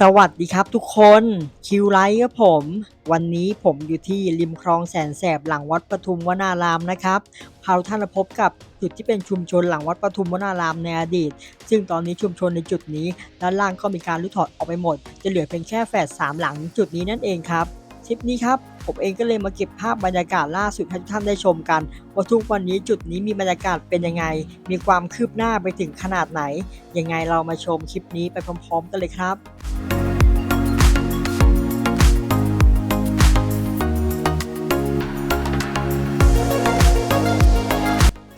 สวัสดีครับทุกคนคิวไลท์ครับผม วันนี้ผมอยู่ที่ริมคลองแสนแสบหลังวัดปทุมวนารามนะครับพาท่านมาพบกับจุดที่เป็นชุมชนหลังวัดปทุมวนารามในอดีต ซึ่งตอนนี้ชุมชนในจุดนี้ด้านล่างก็มีการรื้อถอดออกไปหมด จะเหลือเพียงแค่แฝดสามหลังจุดนี้นั่นเองครับทริปนี้ครับผมเองก็เลยมาเก็บภาพบรรยากาศล่าสุดให้ทุกท่านได้ชมกัน ว่าทุกวันนี้จุดนี้มีบรรยากาศเป็นยังไง มีความคืบหน้าไปถึงขนาดไหน ยังไงเรามาชมคลิปนี้ไปพร้อมๆ กันเลยครับ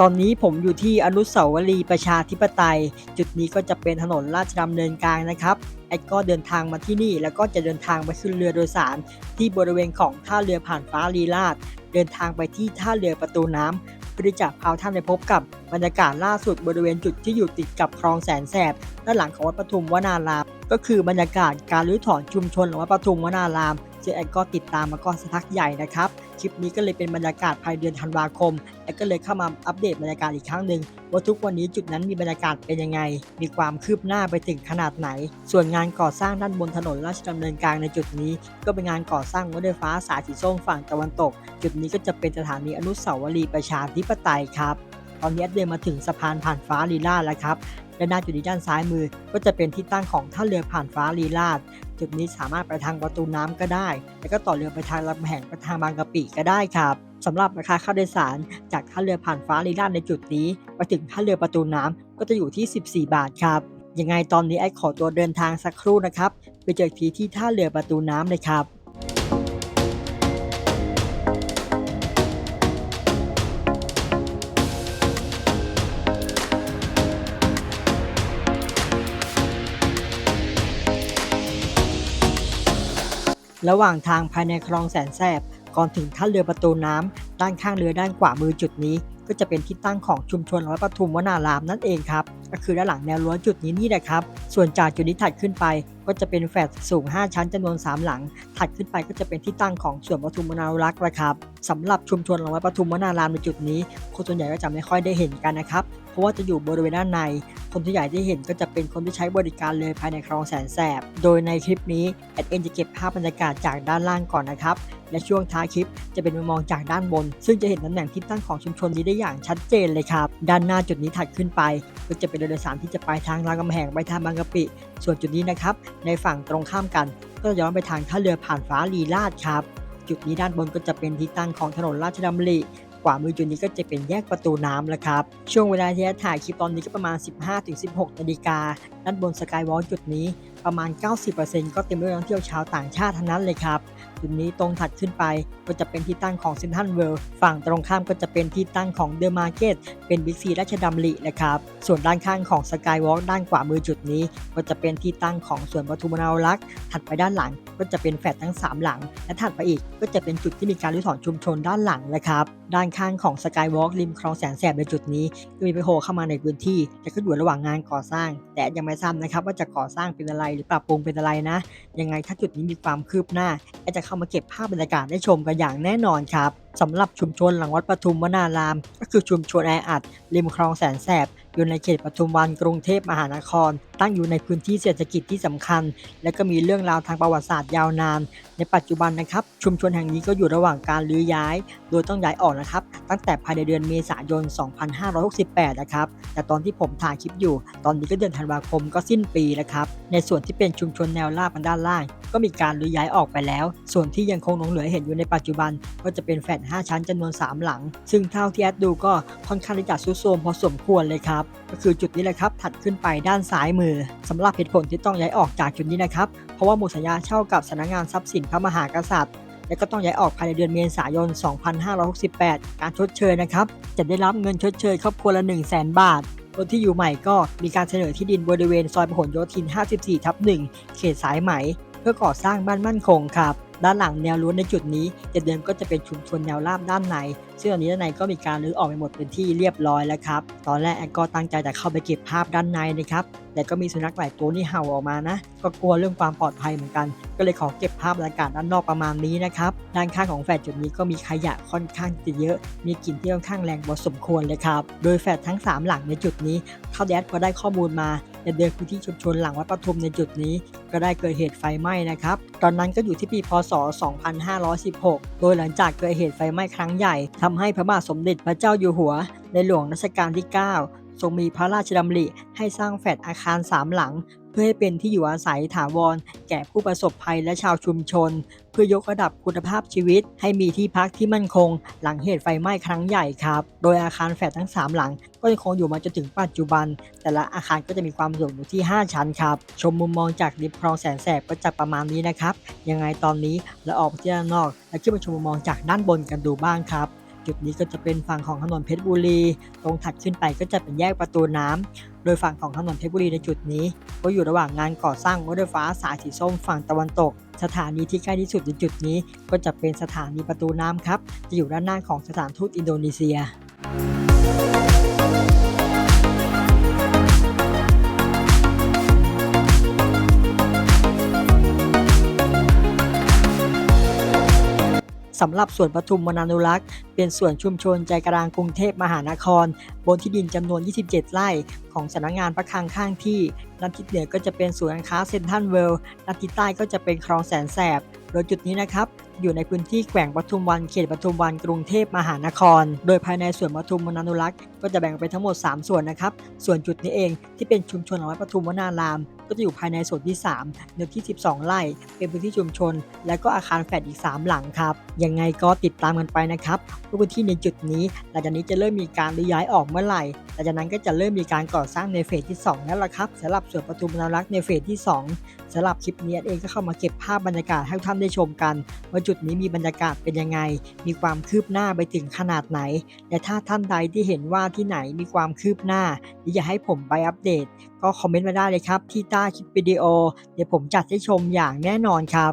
ตอนนี้ผมอยู่ที่อนุสาวรีย์ประชาธิปไตย จุดนี้ก็จะเป็นถนนราชดำเนินกลางนะครับแอดก็เดินทางมาที่นี่ แล้วก็จะเดินทางไปขึ้นเรือโดยสาร ที่บริเวณของท่าเรือผ่านฟ้าลีลาดเดินทางไปที่ท่าเรือประตูน้ำเพื่อที่จะพาท่านไปพบกับบรรยากาศล่าสุดบริเวณจุดที่อยู่ติดกับคลองแสนแสบด้านหลังของวัดปทุมวนาราม ก็คือบรรยากาศการรื้อถอนชุมชนของวัดปทุมวนารามซึ่แอดก็ติดตามมาก็สักพักใหญ่นะครับ คลิปนี้ก็เลยเป็นบรรยากาศภายเดือนธันวาคม และก็เลยเข้ามาอัปเดตบรรยากาศอีกครั้งหนึ่งว่าทุกวันนี้จุดนั้นมีบรรยากาศเป็นยังไง มีความคืบหน้าไปถึงขนาดไหน ส่วนงานก่อสร้างด้านบนถนนราชดำเนินกลางในจุดนี้ ก็เป็นงานก่อสร้างรถไฟฟ้าสายสีส้มฝั่งตะวันตก จุดนี้ก็จะเป็นสถานีอนุสาวรีย์ประชาธิปไตยครับตอนนี้เดินมาถึงสะพานผ่านฟ้าลีลาดแล้วครับด้านหน้าจุดนี้ด้านซ้ายมือก็จะเป็นที่ตั้งของท่าเรือผ่านฟ้าลีลาด จุดนี้สามารถไปทางประตูน้ำก็ได้ แล้วก็ต่อเรือไปทางลำแห่งไปทางบางกะปิก็ได้ครับสำหรับราคาค่าโดยสารจากท่าเรือผ่านฟ้าลีลาดในจุดนี้ไปถึงท่าเรือประตูน้ำก็จะอยู่ที่ 14 บาทครับ ยังไงตอนนี้ไอ้ขอตัวเดินทางสักครู่นะครับ ไปเจอทีที่ท่าเรือประตูน้ำเลยครับ ระหว่างทางภายในคลองแสนแสบก่อนถึงท่าเรือประตูน้ำด้านข้างเรือด้านขวามือจุดนี้ ก็จะเป็นที่ตั้งของชุมชนวัดปทุมวนารามนั่นเองครับ ก็คือด้านหลังแนวรั้วจุดนี้นี่แหละครับ ส่วนจากจุดนี้ถัดขึ้นไป ก็จะเป็นแฟลตสูง 5 ชั้นจำนวน 3 หลัง ถัดขึ้นไปก็จะเป็นที่ตั้งของสวนปทุมวนารักษ์นะครับสำหรับชุมชนวัดปทุมวนารามในจุดนี้คนส่วนใหญ่ก็จะไม่ค่อยได้เห็นกันนะครับ ราะว่าจะอยู่บริเวณด้านใน คนที่ใหญ่ได้เห็นก็จะเป็นคนที่ใช้บริการเลยภายในคลองแสนแสบ โดยในคลิปนี้แอดเอ็นจะเก็บภาพบรรยากาศจากด้านล่างก่อนนะครับ และช่วงท้ายคลิปจะเป็นมุมมองจากด้านบน ซึ่งจะเห็นตำแหน่งที่ตั้งของชุมชนนี้ได้อย่างชัดเจนเลยครับ ด้านหน้าจุดนี้ถัดขึ้นไป ก็จะเป็นเรือโดยสารที่จะไปทางรามคำแหงไปทางบางกะปิ ส่วนจุดนี้นะครับ ในฝั่งตรงข้ามกัน ก็จะย้อนไปทางท่าเรือผ่านฟ้าลีลาดครับ จุดนี้ด้านบนก็จะเป็นที่ตั้งของถนนราชดำริ วามือจุดนี้ก็จะเป็นแยกประตูน้ำแล้วครับ ช่วงเวลาที่ถ่ายคลิปตอนนี้ก็ประมาณ 15-16นาฬิกา ด้านบนสกายวอล์กจุดนี้ประมาณ 90%ก็เต็มด้วยนักท่องเที่ยวชาวต่างชาติทั้งนั้นเลยครับ จุดนี้ตรงถัดขึ้นไปก็จะเป็นที่ตั้งของเซนทันเวิลด์ฝั่งตรงข้ามก็จะเป็นที่ตั้งของเดอะมาร์เก็ตเป็นบิ๊กซีราชดำรินะครับ ส่วนด้านข้างของสกายวอล์กด้านขวามือจุดนี้ ก็จะเป็นที่ตั้งของสวนปทุมนารักษ์ถัดไปด้านหลังก็จะเป็นแฟลตทั้ง 3 หลัง และถัดไปอีกก็จะเป็นจุดที่มีการรื้อถอนชุมชนด้านหลังนะครับ ด้านข้างของสกายวอล์กริมคลองแสนแสบในจุดนี้ก็มีไปโผล่เข้ามาในพื้นที่แต่ก็อยู่ระหว่างงานก่อสร้าง แต่ยังไม่ทราบนะครับ ว่าจะก่อสร้างเป็นอะไรหรือปรับปรุงเป็นอะไรนะ ยังไงถ้าจุดนี้มีความคืบหน้าก็จะเข้ามาเก็บภาพบรรยากาศได้ชมกันอย่างแน่นอนครับสำหรับชุมชนหลังวัดปทุมวนาราม ก็คือชุมชนแออัดริมคลองแสนแสบอยู่ในเขตปทุมวันกรุงเทพมหานคร ตั้งอยู่ในพื้นที่เศรษฐกิจที่สำคัญ และก็มีเรื่องราวทางประวัติศาสตร์ยาวนาน ในปัจจุบันนะครับ ชุมชนแห่งนี้ก็อยู่ระหว่างการรื้อย้าย โดยต้องย้ายออกนะครับ ตั้งแต่ภายในเดือนเมษายน 2568 นะครับ แต่ตอนที่ผมถ่ายคลิปอยู่ ตอนนี้ก็เดือนธันวาคมก็สิ้นปีแล้วครับ ในส่วนที่เป็นชุมชนแนวราบด้านล่าง ก็มีการรื้อย้ายออกไปแล้ว ส่วนที่ยังคงหลงเหลือเห็นอยู่ในปัจจุบัน ก็จะเป็นแฟลต5ชั้นจำนวน 3 หลัง ซึ่งเท่าที่แอดดูก็ค่อนข้างที่จะซุดโทรมพอสมควรเลยครับ ก็คือจุดนี้แหละครับ ถัดขึ้นไปด้านซ้ายมือสำหรับเหตุผลที่ต้องย้ายออกจากจุดนี้นะครับ เพราะว่าหมดสัญญาเช่ากับสำนักงานทรัพย์สินพระมหากษัตริย์ และก็ต้องย้ายออกภายในเดือนเมษายน 2568 การชดเชยนะครับ จะได้รับเงินชดเชยครอบครัวละ 1 0 0 0 0แบาทรถที่อยู่ใหม่ก็มีการเสนอที่ดินบริเวณซอยพหลโยธิน 54 ทับ 1 เขตสายไหม เพื่อก่อสร้างบ้านมั่นคงครับ ด้านหลังแนวรั้วในจุดนี้จะเดิมก็จะเป็นชุมชนแนวราบด้านใน ซึ่งตอนนี้ด้านในก็มีการรื้อออกไปหมดเป็นที่เรียบร้อยแล้วครับ ตอนแรกแอนก็ตั้งใจจะเข้าไปเก็บภาพด้านในนะครับ แต่ก็มีสุนัขหลายตัวนี่เห่าออกมานะ ก็กลัวเรื่องความปลอดภัยเหมือนกัน ก็เลยขอเก็บภาพบรรยากาศด้านนอกประมาณนี้นะครับ ด้านข้างของแฟลตจุดนี้ก็มีขยะค่อนข้างจะเยอะ มีกลิ่นที่ค่อนข้างแรงพอสมควรเลยครับ โดยแฟลตทั้ง 3 หลังในจุดนี้เท่าแดดพอได้ข้อมูลมา จะเดินพื้นที่ชุมชนหลังวัดปทุมในจุดนี้ ก็ได้เกิดเหตุไฟไหม้นะครับ ตอนนั้นก็อยู่ที่ปีพศ 2516 โดยหลังจากเกิดเหตุไฟไหม้ครั้งใหญ่ทำให้พระบาทสมเด็จพระเจ้าอยู่หัว ในหลวงรัชกาลที่ 9 ทรงมีพระราชดำริให้สร้างแฟลตอาคารสามหลัง พื่อให้เป็นที่อยู่อาศัยถาวร แก่ผู้ประสบภัยและชาวชุมชน เพื่อยกระดับคุณภาพชีวิต ให้มีที่พักที่มั่นคง หลังเหตุไฟไหม้ครั้งใหญ่ครับ โดยอาคารแฟลตทั้ง 3 หลัง ก็ยังคงอยู่มาจนถึงปัจจุบัน แต่ละอาคารก็จะมีความสูงอยู่ที่ 5 ชั้นครับ ชมมุมมองจากริมคลองแสนแสบก็จะประมาณนี้นะครับ ยังไงตอนนี้เราออกไปที่ด้านนอก และขึ้นมาชมมุมมองจากด้านบนกันดูบ้างครับ จุดนี้ก็จะเป็นฝั่งของถนนเพชรบุรี ตรงถัดขึ้นไปก็จะเป็นแยกประตูน้ำโดยฝั่งของถนนเพชรบุรีในจุดนี้ ก็อยู่ระหว่างงานก่อสร้างรถไฟฟ้าสายสีส้มฝั่งตะวันตก สถานีที่ใกล้ที่สุดในจุดนี้ ก็จะเป็นสถานีประตูน้ำครับ จะอยู่ด้านหน้าของสถานทูตอินโดนีเซีย สำหรับส่วนปทุมวนานุรักษ์เป็นส่วนชุมชนใจกลางกรุงเทพมหานคร บนที่ดินจำนวน 27 ไร่ ของสำนักงานประคังข้างที่ด้านทิศเหนือก็จะเป็นศูนย์การค้าเซ็นทรัลเวิลด์ด้านทิศใต้ก็จะเป็นคลองแสนแสบ โดยจุดนี้นะครับ อยู่ในพื้นที่แขวงปทุมวันเขตปทุมวันกรุงเทพมหานคร โดยภายในสวนปทุมวนานุรักษ์ก็จะแบ่งเป็นทั้งหมด 3 ส่วนนะครับ ส่วนจุดนี้เองที่เป็นชุมชนของวัดปทุมวนาราม ก็จะอยู่ภายในส่วนที่ 3 เนื้อที่ 12 ไร่ เป็นพื้นที่ชุมชน และก็อาคารแฟลตอีก 3 หลังครับ ยังไงก็ติดตามกันไปนะครับว่าพื้นที่ในจุดนี้ หลังจากนี้จะเริ่มมีการรื้อย้ายออกเมื่อไหร่ หลังจากนั้นก็จะเริ่มมีการก่อสร้างในเฟสที่2แล้วละครับสำหรับสวนปทุมวนานุรักษ์ในเฟสที่ 2สำหรับคลิปนี้เองก็เข้ามาเก็บภาพบรรยากาศให้ทุกท่านได้ชมกันว่าจุดนี้มีบรรยากาศเป็นยังไง มีความคืบหน้าไปถึงขนาดไหน และถ้าท่านใดที่เห็นว่าที่ไหนมีความคืบหน้าหรืออยากให้ผมไปอัปเดต ก็คอมเมนต์มาได้เลยครับที่ใต้คลิปวิดีโอ เดี๋ยวผมจัดให้ชมอย่างแน่นอนครับ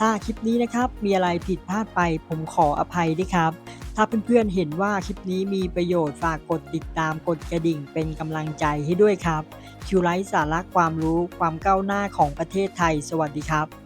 ถ้าคลิปนี้นะครับ มีอะไรผิดพลาดไปผมขออภัยด้วยครับ ถ้าเพื่อนๆเห็นว่าคลิปนี้มีประโยชน์ฝากกดติดตามกดกระดิ่งเป็นกำลังใจให้ด้วยครับคิวไลท์สาระความรู้ความก้าวหน้าของประเทศไทย สวัสดีครับ